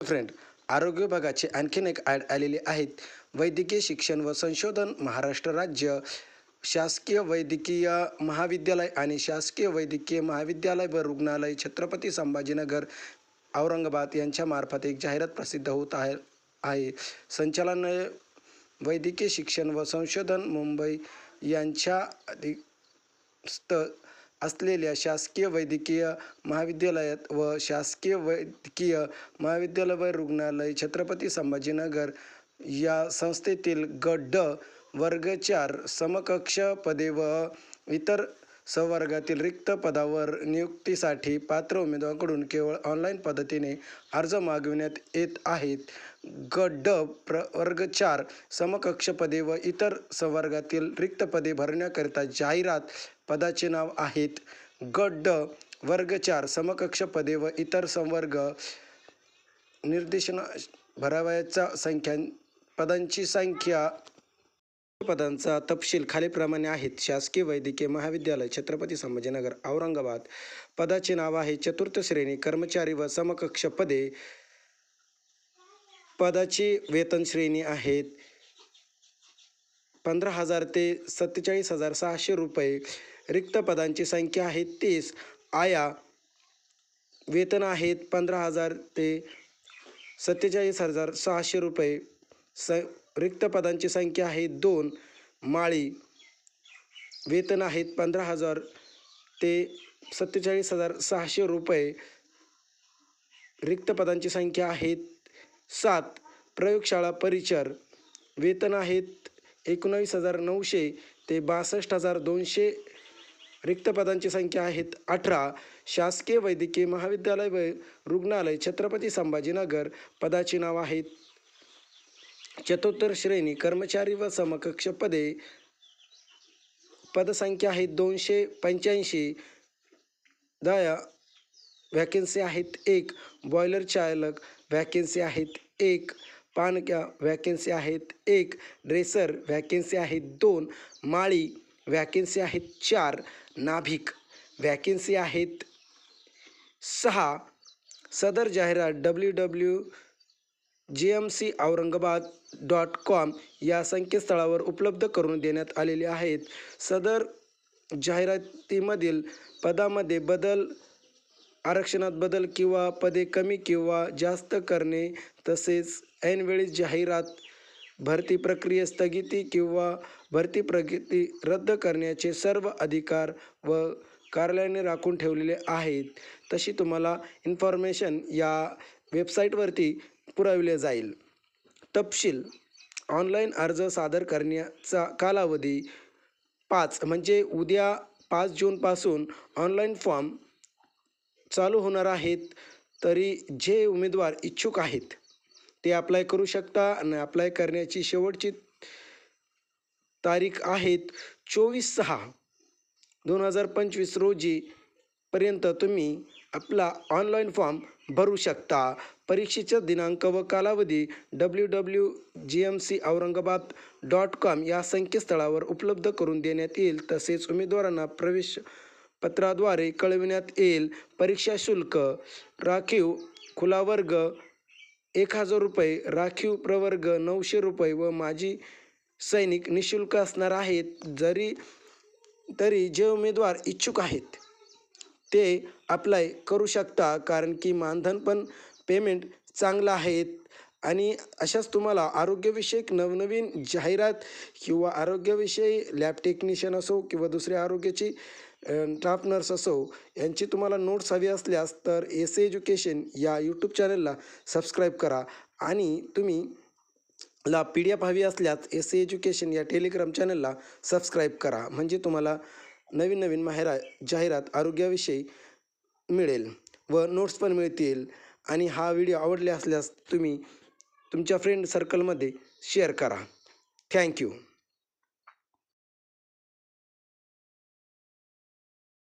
Friend आरोग्य विभागाचे आणखीन एक ॲड आलेले आहेत. वैद्यकीय शिक्षण व संशोधन महाराष्ट्र राज्य शासकीय वैद्यकीय महाविद्यालय आणि शासकीय वैद्यकीय महाविद्यालय व रुग्णालय छत्रपती संभाजीनगर औरंगाबाद यांच्यामार्फत एक जाहिरात प्रसिद्ध होत आहे आहे. संचालनालय वैद्यकीय शिक्षण व संशोधन मुंबई यांच्या स्त असलेल्या शासकीय वैद्यकीय महाविद्यालयात व शासकीय वैद्यकीय महाविद्यालय व रुग्णालय छत्रपती संभाजीनगर या संस्थेतील गड्ड वर्ग चार समकक्ष पदे व इतर संवर्गातील रिक्त पदावर नियुक्तीसाठी पात्र उमेदवारांकडून केवळ ऑनलाईन पद्धतीने अर्ज मागविण्यात येत आहेत. गट ड प्र वर्ग चार समकक्ष पदे व इतर संवर्गातील रिक्त पदे भरण्याकरिता जाहिरात पदाचे नाव आहेत. गट ड वर्ग चार समकक्ष पदे व इतर संवर्ग निर्देशना भरावयाचा संख्या पदांची संख्या पदांचा तपशील खालीलप्रमाणे आहेत. शासकीय वैद्यकीय महाविद्यालय छत्रपती संभाजीनगर औरंगाबाद. पदाचे नाव आहे चतुर्थ श्रेणी कर्मचारी व समकक्ष पदे. पदाची वेतन श्रेणी आहेत पंधरा हजार ते सत्तेचाळीस हजार सहाशे रुपये. रिक्त पदांची संख्या आहे तीस. आया वेतन आहेत पंधरा हजार ते सत्तेचाळीस हजार सहाशे रुपये. स रिक्त पदांची संख्या आहे दोन. माळी वेतन आहेत पंधरा हजार ते सत्तेचाळीस हजार सहाशे रुपये. रिक्त पदांची संख्या आहेत सात. प्रयोगशाळा परिचर वेतन आहेत एकोणावीस हजार नऊशे ते बासष्ट हजार दोनशे. रिक्त पदांची संख्या आहेत अठरा. शासकीय वैद्यकीय महाविद्यालय व रुग्णालय छत्रपती संभाजीनगर पदाची नाव आहेत चतुर्थ श्रेणी कर्मचारी व समकक्ष पदे पदसंख्या आहेत दोनशे पंच्याऐंशी. दया व्हॅकन्सी आहेत एक. बॉयलर चालक व्हॅकन्सी आहेत एक. पानक्या व्हॅकन्सी आहेत एक. ड्रेसर व्हॅकन्सी आहेत दोन. माळी व्हॅकन्सी आहेत चार. नाभिक वॅकेन्सी आहेत सहा. सदर जाहिरात W W G M C Aurangabad dot com या संकेतस्थळावर उपलब्ध करून देण्यात आलेले आहेत. सदर जाहिरातीमधील पदामध्ये बदल आरक्षणात बदल किंवा पदे कमी किंवा जास्त करणे तसेच ऐनवेळी जाहिरात भरती प्रक्रिये स्थगिती किंवा भरती प्रगती रद्द करण्याचे सर्व अधिकार व कार्यालयाने राखून ठेवलेले आहेत. तशी तुम्हाला इन्फॉर्मेशन या वेबसाईटवरती पुरविले जाईल. तपशील. ऑनलाईन अर्ज सादर करण्याचा कालावधी पाच म्हणजे उद्या पाच जूनपासून ऑनलाईन फॉर्म चालू होणार आहेत तरी जे उमेदवार इच्छुक आहेत ते अप्लाय करू शकता आणि अप्लाय करण्याची शेवटची तारीख आहेत चोवीस सहा दोन हजार पंचवीस रोजी पर्यंत तुम्ही आपला ऑनलाईन फॉर्म भरू शकता. परीक्षेचा दिनांक व कालावधी W W G M C Aurangabad dot com या संकेतस्थळावर उपलब्ध करून देण्यात येईल. तसेच उमेदवारांना प्रवेश पत्राद्वारे कळविण्यात येईल. परीक्षा शुल्क राखीव खुला वर्ग एक हजार रुपये राखीव प्रवर्ग नऊशे रुपये व माजी सैनिक निशुल्क असणार आहेत. जरी तरी जे उमेदवार इच्छुक आहेत ते अप्लाय करू शकता कारण की मानधन पण पेमेंट चांगलं आहेत. आणि अशाच तुम्हाला आरोग्यविषयक नवनवीन जाहिरात किंवा आरोग्यविषयी लॅब टेक्निशियन असो किंवा दुसऱ्या आरोग्याची स्टाफ नर्स असो यांची तुम्हाला नोट्स हवी असल्यास तर एस एज्युकेशन या यूट्यूब चॅनलला सबस्क्राईब करा. आणि तुम्ही ला पी डी एफ हवी असल्यास एस एज्युकेशन या टेलिग्राम चॅनलला सबस्क्राईब करा. म्हणजे तुम्हाला नवीन नवीन माहिरा जाहिरात आरोग्याविषयी मिळेल व नोट्स पण मिळतील. आणि हा व्हिडिओ आवडले असल्यास तुम्ही तुमच्या फ्रेंड सर्कलमध्ये शेअर करा. थँक्यू